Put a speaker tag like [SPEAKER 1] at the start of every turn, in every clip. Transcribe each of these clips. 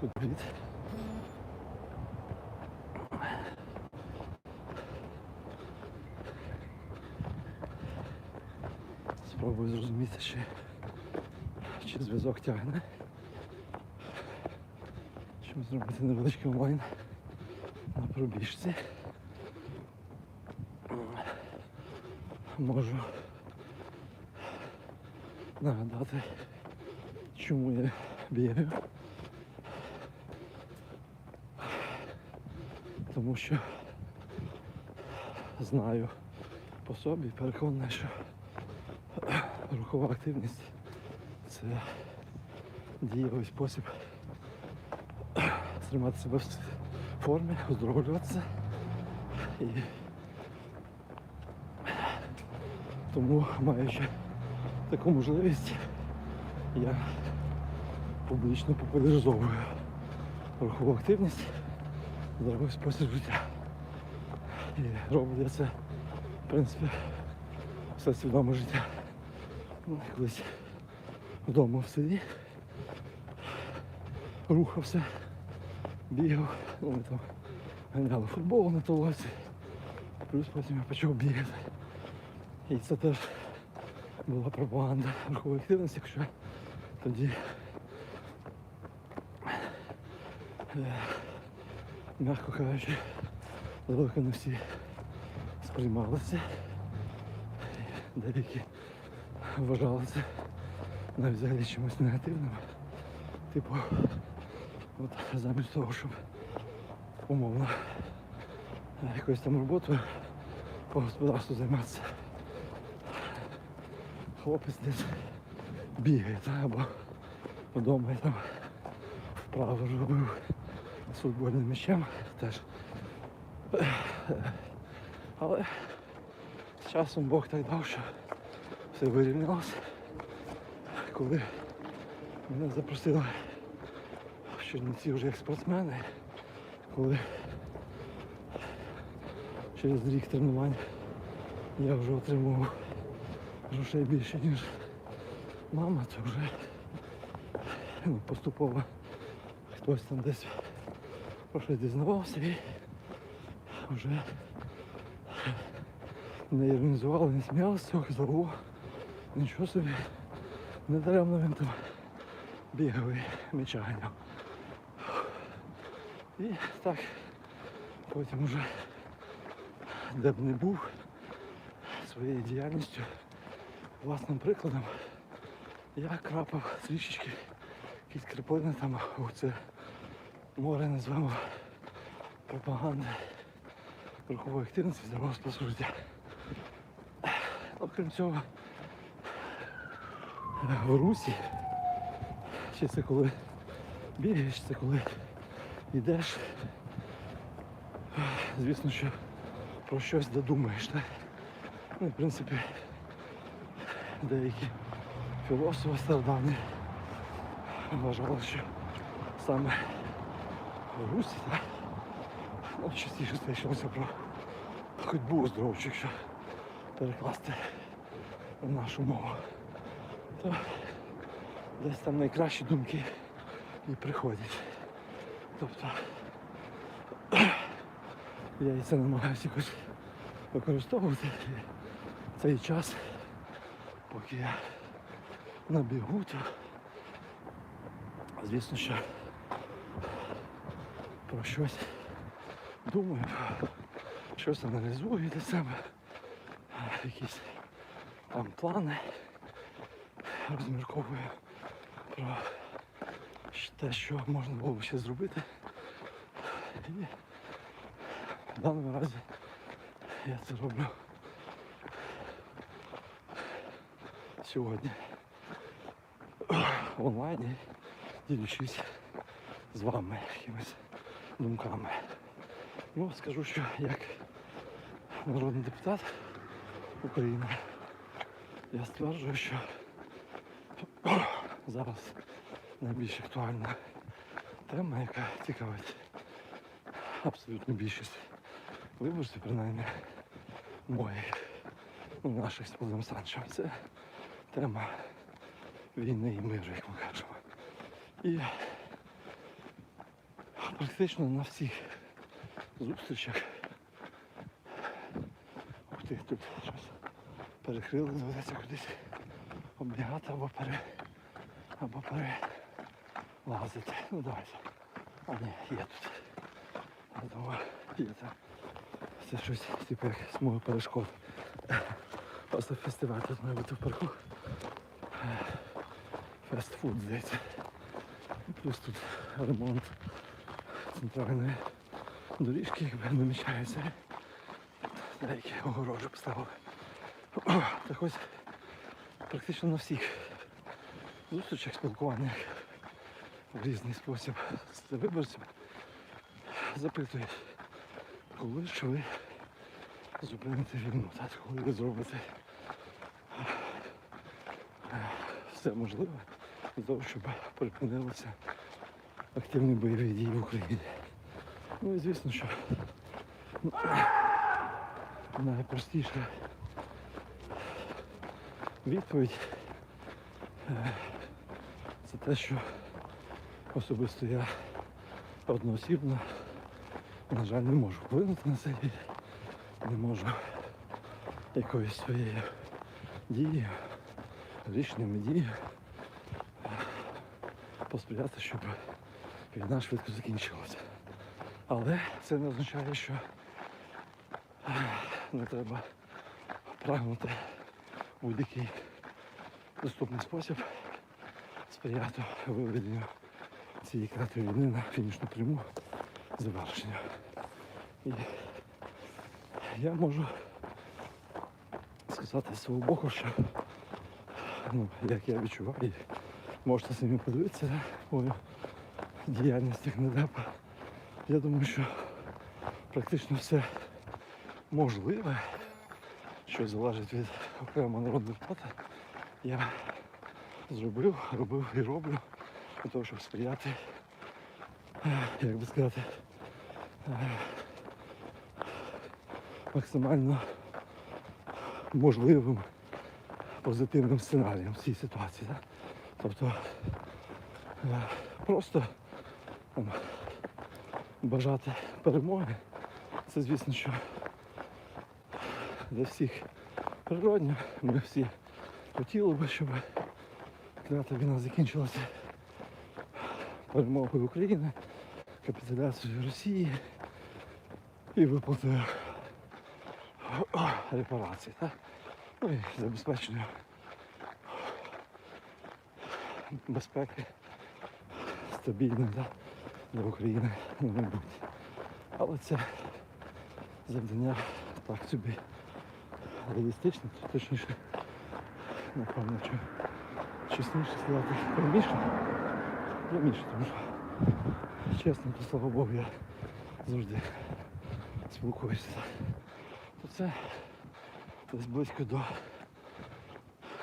[SPEAKER 1] Спочатку привіт. Спробую зрозуміти, чи, чи зв'язок тягне. Щоб зробити невеличкий онлайн на пробіжці. Можу нагадати, чому я бігаю. Тому що знаю по собі, переконаний, що рухова активність це дієвий спосіб тримати себе в формі, оздоровлюватися. І тому, маючи таку можливість, я публічно популяризовую рухову активність, здоровий спосіб життя. І роблю я це, в принципі, все свідоме життя. Ну, колись вдома в селі рухався, бігав, ну, ми там ганяли футбол на толоці, плюс потім я почав бігати. І це теж була пропаганда рухової активності, якщо тоді е, м'яко кажучи, далеко не всі сприймалися. Деякі вважали це навіть взагалі чимось негативним. Типу, от замість того, щоб умовно якоюсь там роботою по господарству займатися. Хлопець десь бігає, та, або вдома я там вправо робив з футбольним м'ячем теж. Але з часом Бог так дав, що все вирівнялося. Коли мене запросили в Чернівці вже як спортсмени, коли через рік тренувань я вже отримував грошей більше, ніж мама, то вже ну, поступово хтось там десь про щось дізнавався і вже не іронізували, не сміялися з цього, казали, нічого собі, не даремно він там бігав і м'яча ганяв. І так, потім уже де б не був своєю діяльністю, власним прикладом, я крапав трішечки якісь краплини там у це море називаємо пропаганди рухової активності здорового способу життя. Окрім цього, в русі, чи це коли бігаєш, це коли йдеш, звісно, що про щось додумаєш. Так? Ну, в принципі, деякі філософи стародавні вважали, що саме так? Ну, частіше це йшлося про ходьбу оздоровчу, якщо перекласти в нашу мову. То десь там найкращі думки і приходять. Тобто я і це намагаюся якось використовувати цей час, поки я на бігу, то звісно, що про щось. Думаю, щось аналізую для себе, якісь там плани. Розмірковую про те, що можна було ще зробити. І в даному разі я це роблю сьогодні. В онлайні, ділячись з вами якимись думками. Ну, скажу, що як народний депутат України я стверджую, що зараз найбільш актуальна тема, яка цікавить абсолютно більшість виборців, принаймні моїх, ну, наших з Павлом. Це тема війни і миру, як ми кажемо. І практично на всіх зустрічах. Ух ти, тут щось перекрили, доведеться кудись оббігати або пере. або перелазити. Ну давайте. А ні, є тут. Я думаю, є там. Це щось типу як смуга перешкод. Просто фестиваль тут має бути в парку. Фастфуд, здається. Плюс тут ремонт центральної доріжки, якби намічається. Деякі огорожі поставили. Так ось практично на всіх зустрічах спілкуваннях в різний спосіб з виборцями запитують, коли ж ви зупините війну, так, коли ви зробите е, все можливе для того, щоб припинилися активні бойові дії в Україні. Ну і звісно, що ну, найпростіша відповідь е, це те, що особисто я одноосібно, на жаль, не можу вплинути на це не можу якоюсь своєю дією, рішеннями дією е, посприяти, щоб війна швидко закінчилася. Але це не означає, що е, не треба прагнути будь-який доступний спосіб сприяти виведенню цієї клятої війни на фінішну пряму завершення. І я можу сказати з свого боку, що ну, як я відчуваю, можете самі подивитися мою діяльність як. Я думаю, що практично все можливе, що залежить від окремого народного депутата, я зробив, робив і роблю для того, щоб сприяти, е, як би сказати, е, максимально можливим позитивним сценарієм в цій ситуації. Тобто е, просто там, бажати перемоги. Це звісно, що для всіх природньо. Ми всі хотіли би, щоб клята війна закінчилася перемогою України, капітуляцією Росії і виплатою репарацій. Так? Ну і забезпеченню безпеки стабільно да, для України на майбутнє. Але це завдання так собі реалістичне, точніше, напевно, що чесніше сказати приміщення. Приміщення, тому що чесно, то слава Богу, я завжди спілкуюся. То це десь близько до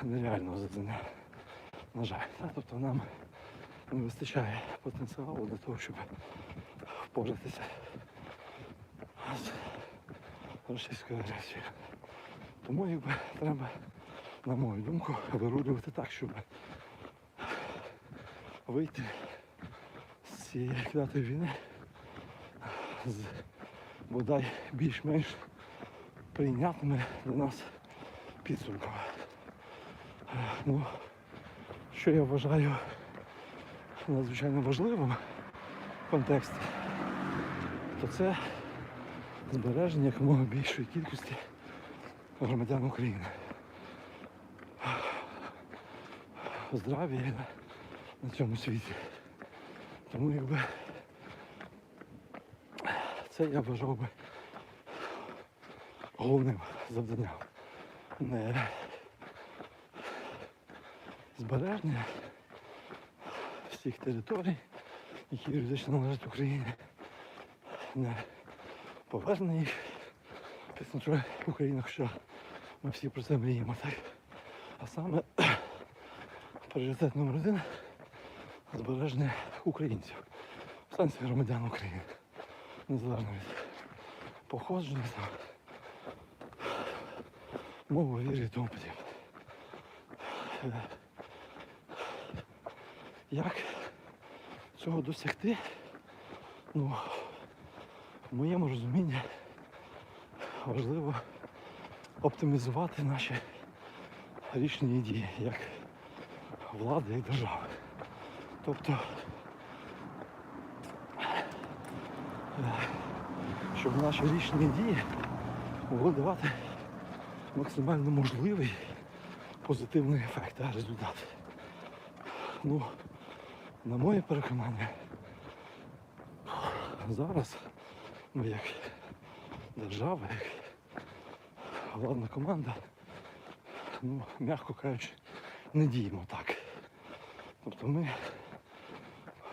[SPEAKER 1] нереального завдання. На жаль. Тобто нам не вистачає потенціалу для того, щоб впоратися з російською агресією. Тому якби треба, на мою думку, вирулювати так, щоб вийти з цієї клятої війни з бодай більш-менш прийнятними для нас підсумками. Ну, що я вважаю надзвичайно важливим в контексті, то це збереження якомога більшої кількості громадян України. Здрав'я на, на цьому світі. Тому якби це я вважав би головним завданням. Не збереження всіх територій, які юридично належать Україні, не повернення їх під контроль хоча ми всі про це мріємо, так? А саме пріоритет номер один збереження українців, сенсі громадян України, незалежно від походження, мови, віри і тому подібне. Як цього досягти, Ну, в моєму розумінні важливо оптимізувати наші рішення і дії як влади і держави. Тобто, щоб наші рішення і дії могли давати максимально можливий позитивний ефект та результат. Ну, на моє переконання, зараз ми як держава, як владна команда, ну, м'яко кажучи, не діємо так. Тобто ми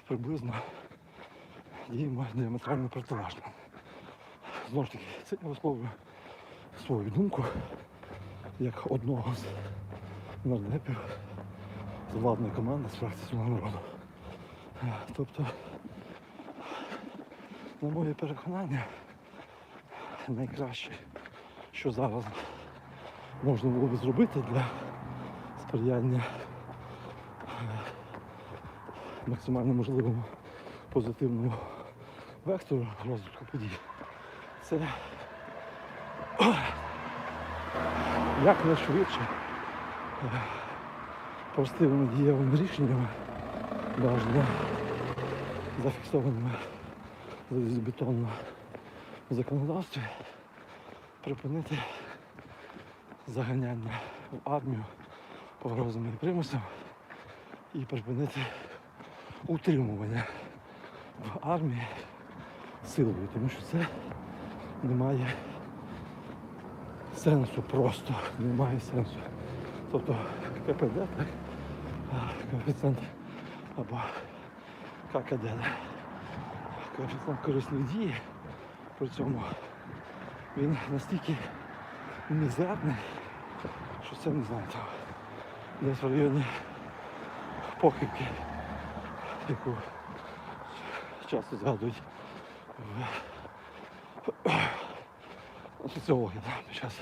[SPEAKER 1] приблизно діємо діаметрально протилежно. Знову ж таки, це я висловлюю свою думку як одного з нардепів з владної команди з фракції «Слуга народу. Тобто, на моє переконання, найкраще, що зараз можна було б зробити для сприяння е, максимально можливому позитивному вектору розвитку подій. Це якнайшвидше е, простими дієвими рішеннями, бажано зафіксованими залізобетонно в законодавстві, припинити заганяння в армію погрозами і примусом і припинити утримування в армії силою, тому що це не має сенсу просто, немає сенсу. Тобто КПД, так, коефіцієнт або ККД, коефіцієнт корисної дії, при цьому він настільки мізерний, що це не знаю, там, десь в районі похибки, яку часто згадують в соціологи да, під час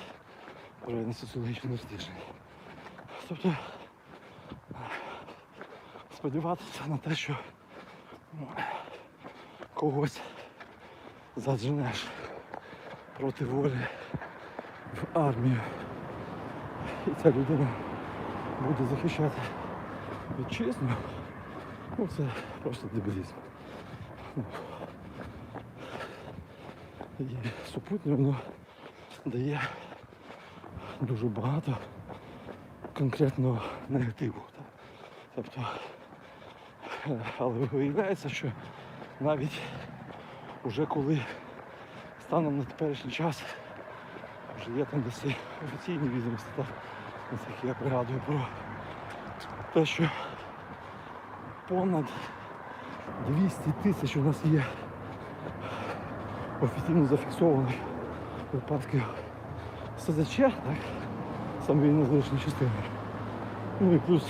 [SPEAKER 1] проведення соціологічного дослідження. Тобто сподіватися на те, що ну, когось задженеш проти волі в армію. І ця людина буде захищати вітчизну. Ну це просто дебілізм. Ну, І супутньо воно дає дуже багато конкретного негативу. Тобто, але виявляється, що навіть вже коли станом на теперішній час вже є там десь офіційні відомості, так, наскільки я пригадую про те, що понад 200 тисяч у нас є офіційно зафіксованих випадків СЗЧ, так, самовільно залишені частини. Ну і плюс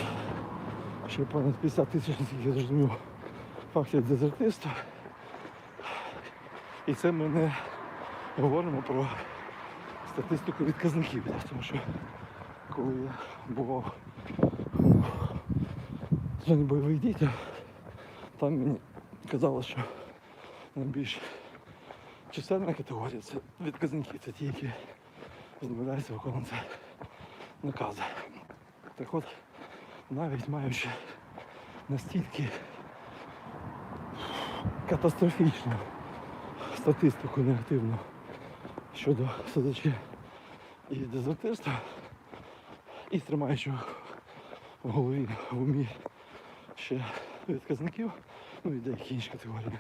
[SPEAKER 1] ще понад 50 тисяч, я зрозумів, фактів дезертирства. І це ми не говоримо про статистику відказників, тому що коли я бував в зоні бойових дій, там мені казали, що найбільш чисельна категорія це відказники, це ті, які відмовляються виконувати накази. Так от, навіть маючи настільки катастрофічну статистику негативну щодо СДЧ і дезертирства, і тримаючи в голові в умі ще відказників, ну і деякі інші категорії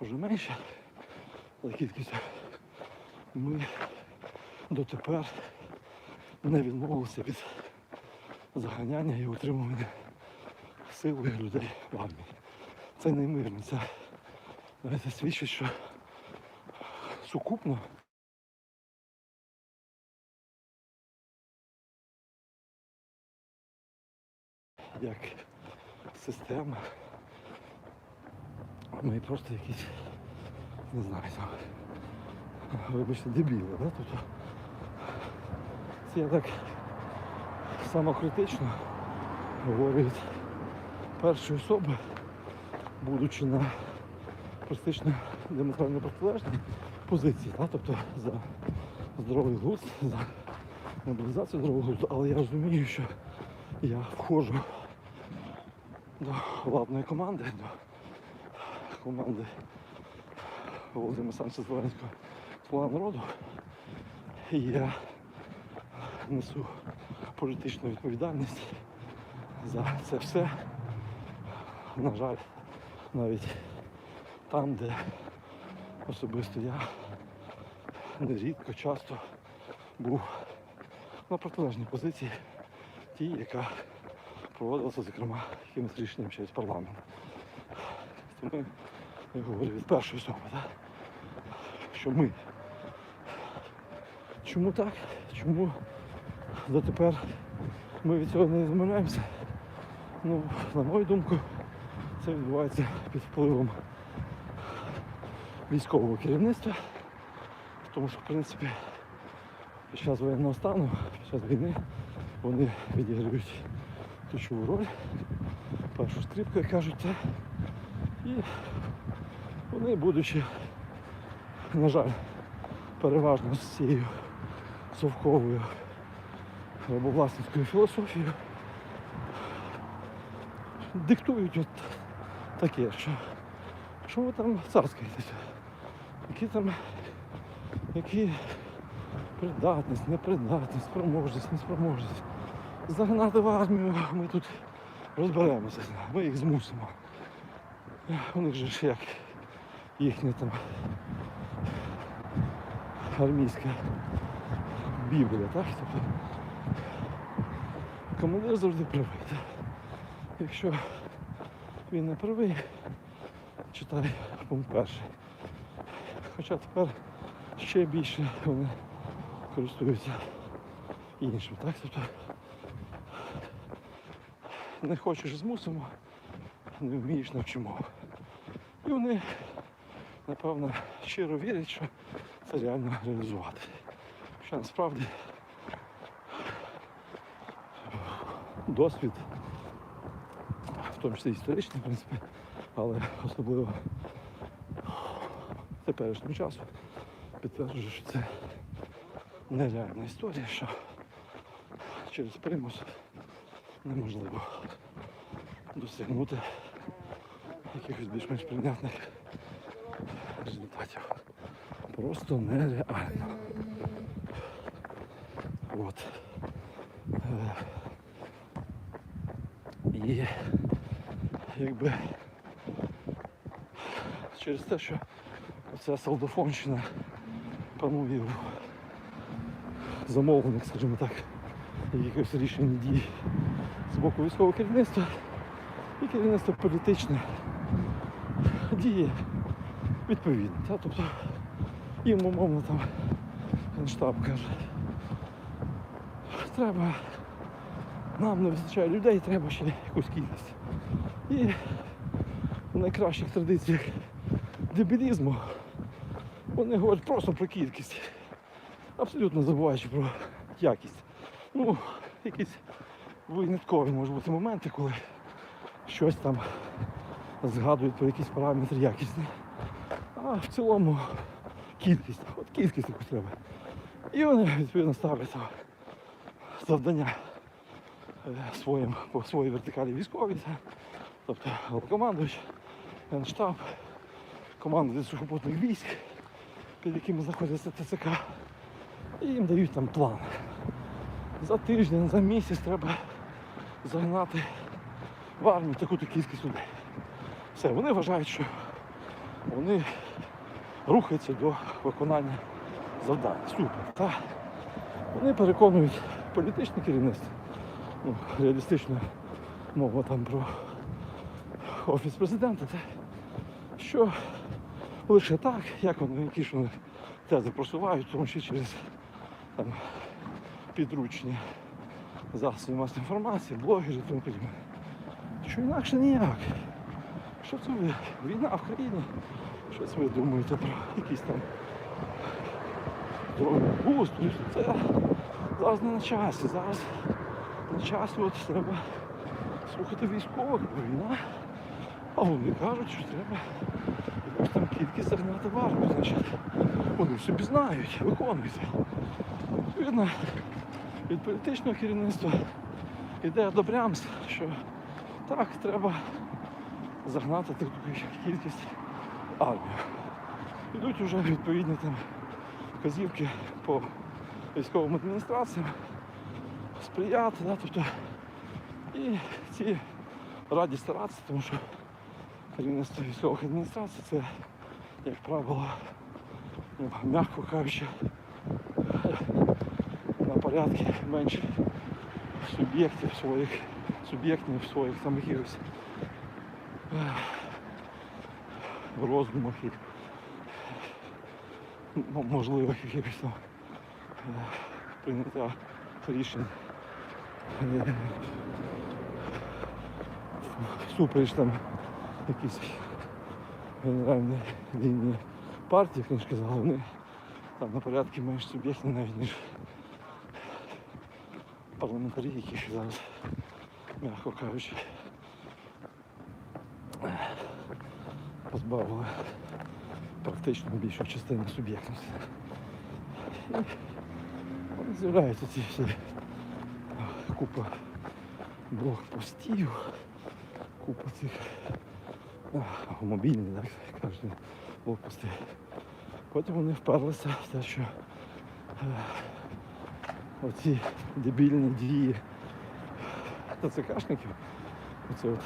[SPEAKER 1] вже менше за кількістю, ми дотепер не відмовилися від заганяння і утримування сили людей в армії. Це неймовірно. Це знаєте, свідчить, що сукупно як система. Ми просто якісь, не знаю, там, вибачте, дебіли, да? Тобто, це я так самокритично говорю від першої особи, будучи на практично діаметрально протилежні позиції, та? тобто за здоровий глузд, за мобілізацію здорового глузду, але я розумію, що я входжу до владної команди, до команди Володимира Санча Зеленського Слуга народу. І я несу політичну відповідальність за це все. На жаль, навіть там, де особисто я нерідко, часто був на протилежній позиції, тій, яка проводилася, зокрема, якимось рішенням через парламент. Тому я говорю від першої особи, так? що ми. Чому так? Чому дотепер ми від цього не зминаємося? Ну, на мою думку, це відбувається під впливом військового керівництва, тому що, в принципі, під час воєнного стану, під час війни вони відіграють ключову роль, першу скрипку, як кажуть, це. І вони, будучи, на жаль, переважно з цією совковою рабовласницькою філософією, диктують от таке, що, що ви там царськаєтеся, які там, які придатність, непридатність, спроможність, неспроможність. Загнати в армію, ми тут розберемося, ми їх змусимо. У них же ж як їхня там армійська біблія, так? Тобто командир завжди правий. так? Якщо він не правий, читай пункт перший. Хоча тепер ще більше вони користуються іншим, так? Тобто не хочеш змусимо, не вмієш навчимо. І вони, напевно, щиро вірять, що це реально реалізувати. Що насправді досвід, в тому числі історичний, в принципі, але особливо теперішнім часом підтверджує, що це нереальна історія, що через примус неможливо досягнути якихось більш-менш прийнятних результатів. Просто нереально. От. І якби через те, що ця солдафонщина панує в замовлених, скажімо так, якихось рішень дій з боку військового керівництва і керівництво політичне діє відповідно. Та? Тобто їм умовно там генштаб каже, треба, нам не вистачає людей, треба ще якусь кількість. І в найкращих традиціях дебілізму вони говорять просто про кількість, абсолютно забуваючи про якість. Ну, якісь виняткові можуть бути моменти, коли щось там згадують про якісь параметри якісні. А в цілому кількість. От кількість якусь треба. І вони відповідно ставлять там завдання своїм, по своїй вертикалі військові. це, Тобто командуючий, генштаб, командуючий сухопутних військ, під якими знаходяться ТЦК. І їм дають там план. За тиждень, за місяць треба загнати в армію таку-то кількість людей. Все, вони вважають, що вони рухаються до виконання завдань. Супер. Та вони переконують політичне керівництво, ну, реалістично мова там про офіс президента, те, що лише так, як вони які ж вони тези просувають, тому що через там, підручні засоби масової інформації, блогери тому подібне. Що інакше ніяк. Що це ви? Війна в країні. Щось ви думаєте про якісь там глузд, ну, це зараз не на часі. Зараз на часі от треба слухати військових, бо війна. А вони кажуть, що треба ось там кількість загнати в армію, значить, вони собі знають, виконують. Відповідно, від політичного керівництва йде одобрямс, що так, треба загнати таку кількість армію. Йдуть вже відповідні там вказівки по військовим адміністраціям, сприяти, да, тобто і ці раді старатися, тому що керівництво військових адміністрацій це, як правило, ну, м'яко кажучи, на порядки менше суб'єктів своїх, суб'єктів своїх там якихось ех, роздумах і можливих якихось там е, прийняття рішень. Супереч там якісь генеральні лінії партії, ж вони там на порядки менш суб'єктні навіть, ніж парламентарі, яких зараз, м'яко кажучи, позбавили практично більшу частину суб'єктності. З'являються ці всі купа блокпостів, купа цих а, мобільні, так кажуть, блокпости. Потім вони вперлися в те, що е, оці дебільні дії ТЦКшників, оце от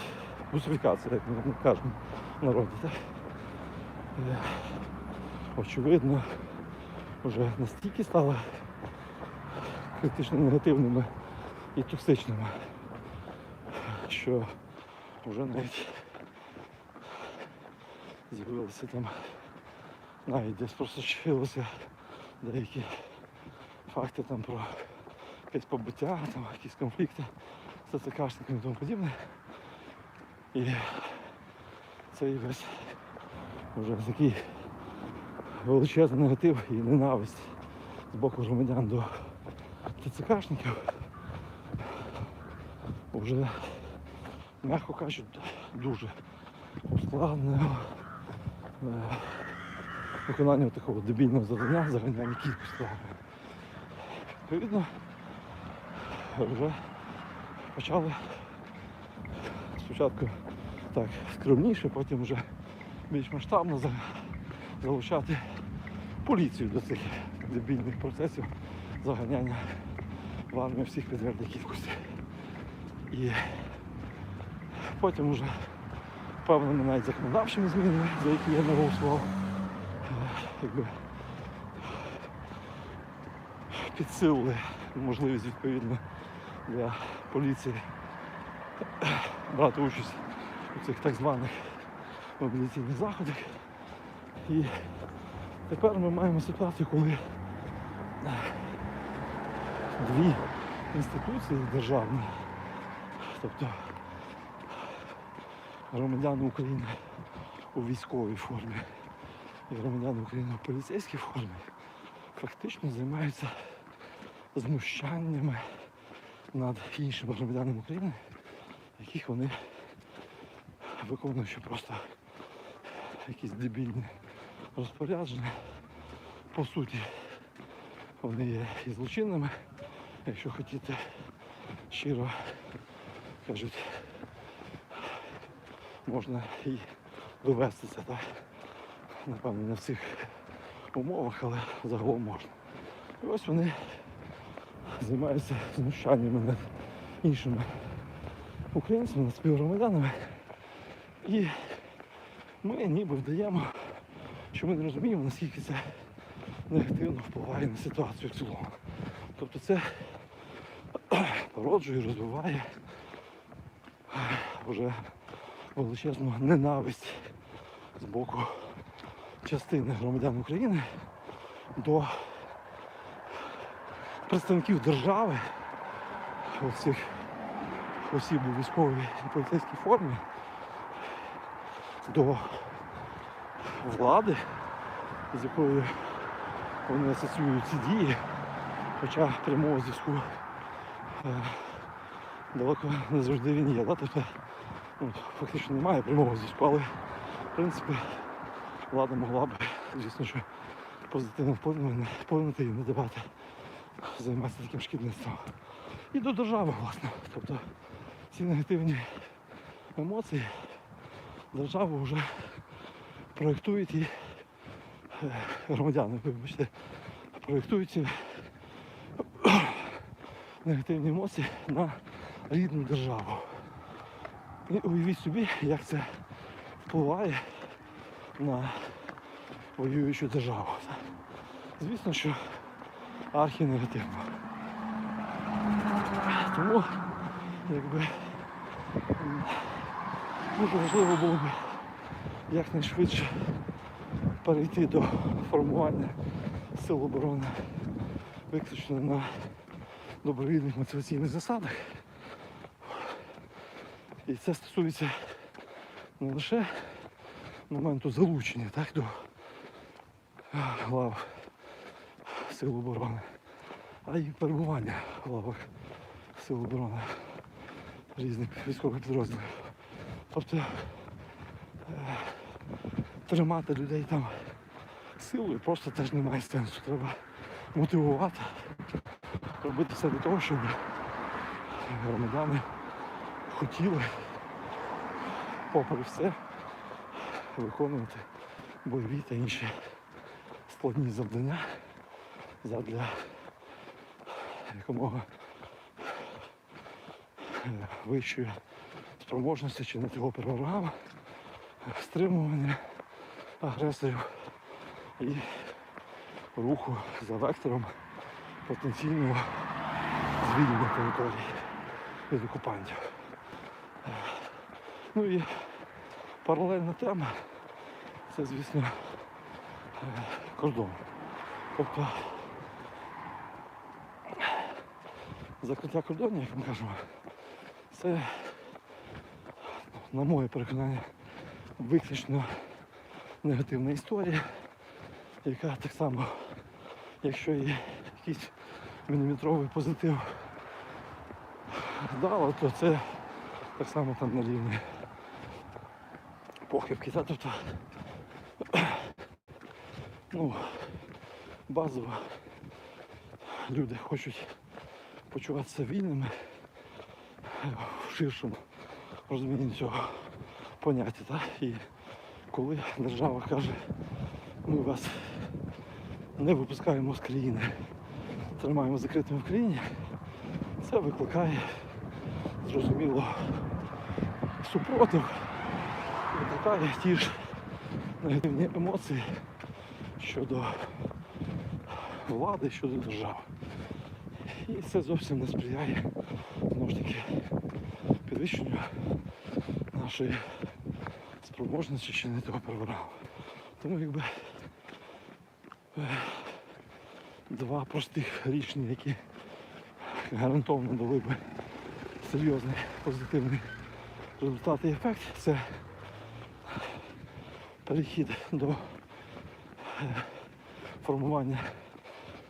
[SPEAKER 1] русифікація, як ми кажемо народі, так? Е, очевидно, вже настільки стали критично негативними і токсичними, що вже навіть з'явилися там, навіть десь просочилися деякі факти там про якесь побиття, там якісь конфлікти з ЦКшниками і тому подібне. І цей весь вже такий величезний негатив і ненависть з боку громадян до ТЦКшників вже, м'яко кажучи, дуже ускладнено е, виконання такого дебільного завдання заганяння кількості. Відповідно, вже почали спочатку так скромніше, потім вже більш масштабно залучати поліцію до цих дебільних процесів заганяння в армію всіх підрядних кількостей. І потім вже певними навіть законодавчими змінами, за які я не голосував, е, якби підсилили можливість відповідно для поліції брати участь у цих так званих мобілізаційних заходах. І тепер ми маємо ситуацію, коли е, дві інституції державні, тобто громадяни України у військовій формі і громадяни України у поліцейській формі, фактично займаються знущаннями над іншими громадянами України, яких вони виконуючи просто якісь дебільні розпорядження. По суті, вони є і злочинними, якщо хотіти щиро кажуть, можна і довести це так. Напевно, не в цих умовах, але загалом можна. І ось вони займаються знущаннями над іншими українцями, над співгромадянами. І ми ніби вдаємо, що ми не розуміємо, наскільки це негативно впливає на ситуацію в цілому. Тобто це породжує, розвиває вже величезну ненависть з боку частини громадян України до представників держави, оцих осіб у військовій і поліцейській формі, до влади, з якою вони асоціюють ці дії, хоча прямого зв'язку е, далеко не завжди він є. Тобто, ну, фактично немає прямого зв'язку, але в принципі влада могла б, звісно, що позитивно вплинути, і не давати займатися таким шкідництвом. І до держави, власне. Тобто ці негативні емоції держава вже проєктують і е, громадяни, вибачте, проєктують ці негативні емоції на рідну державу. І уявіть собі, як це впливає на воюючу державу. Звісно, що архінегативно. Тому якби дуже важливо було б якнайшвидше перейти до формування сил оборони виключно на добровільних мотиваційних засадах. І це стосується не лише моменту залучення так, до лав Сил оборони, а й перебування в лавах Сил оборони різних військових підрозділів. Тобто е, тримати людей там силою просто теж немає сенсу. Треба мотивувати, робити все для того, щоб громадяни хотіли, попри все, виконувати бойові та інші складні завдання задля якомога вищої спроможності чи не того переворогами, стримування агресорів і руху за вектором потенційного звільнення території від окупантів. Ну і паралельна тема це, звісно, е, кордон. Тобто закриття кордонів, як ми кажемо, це, на моє переконання, виключно негативна історія, яка так само, якщо є якийсь міліметровий позитив дала, то це так само там на рівні похибки. Та, тобто, ну, базово люди хочуть почуватися вільними в ширшому розумінні цього поняття. Та? І коли держава каже, ми вас не випускаємо з країни, тримаємо закритими в країні, це викликає зрозуміло супротив, викликає ті ж негативні емоції щодо влади, щодо держави. І це зовсім не сприяє знову ж таки підвищенню нашої спроможності чи не того перебирав. Тому якби е, два простих рішення, які гарантовано дали би серйозний позитивний результат і ефект, це перехід до формування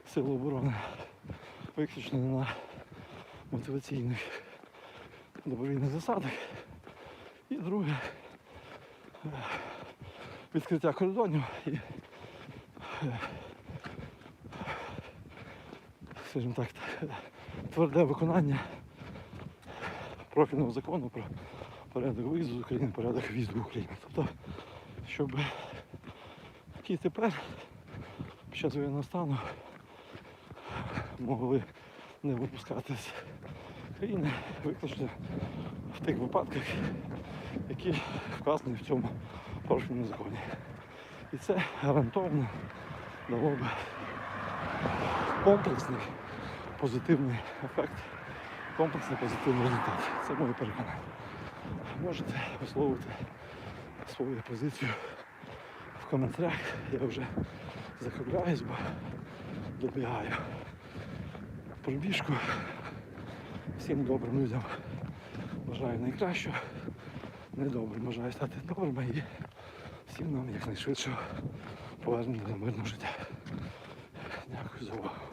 [SPEAKER 1] сил оборони виключно на мотиваційних добровільних засадах. І друге е, відкриття кордонів і, е, скажімо так, тверде виконання профільного закону про порядок виїзду з України, порядок в'їзду в Україну. Тобто, щоб які тепер під час воєнного стану могли не випускати з країни виключно в тих випадках, які вказані в цьому профільному законі. І це гарантовано дало б комплексний позитивний ефект, комплексний позитивний результат. Це моє переконання. Можете висловити свою позицію в коментарях. Я вже закругляюсь, бо добігаю пробіжку. Всім добрим людям бажаю найкращого. Недобрим бажаю стати добрими і всім нам якнайшвидшого повернення до мирного життя. Дякую за увагу.